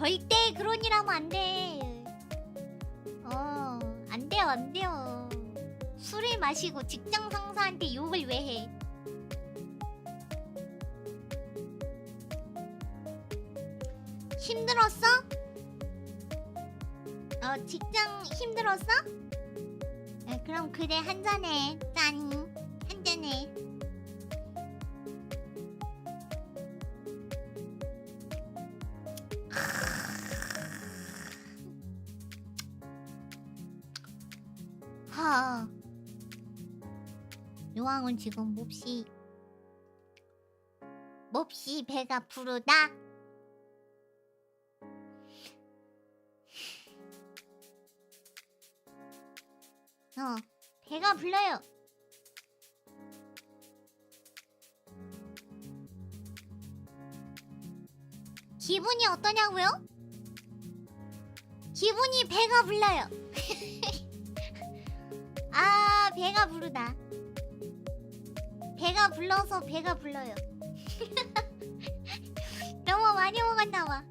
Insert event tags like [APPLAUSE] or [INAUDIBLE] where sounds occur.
절대 그런 일 하면 안 돼. 어, 안 돼요, 안 돼요. 술을 마시고 직장 상사한테 욕을 왜 해? 힘들었어? 어, 직장 힘들었어? 에, 그럼 그래, 한 잔해. 하. 요왕은 지금 몹시 몹시 배가 부르다. 어, 배가 불러요. 기분이 어떠냐고요? 기분이 배가 불러요. 아, 배가 부르다. 배가 불러서 배가 불러요. [LAUGHS] 너무 많이 먹었나 봐.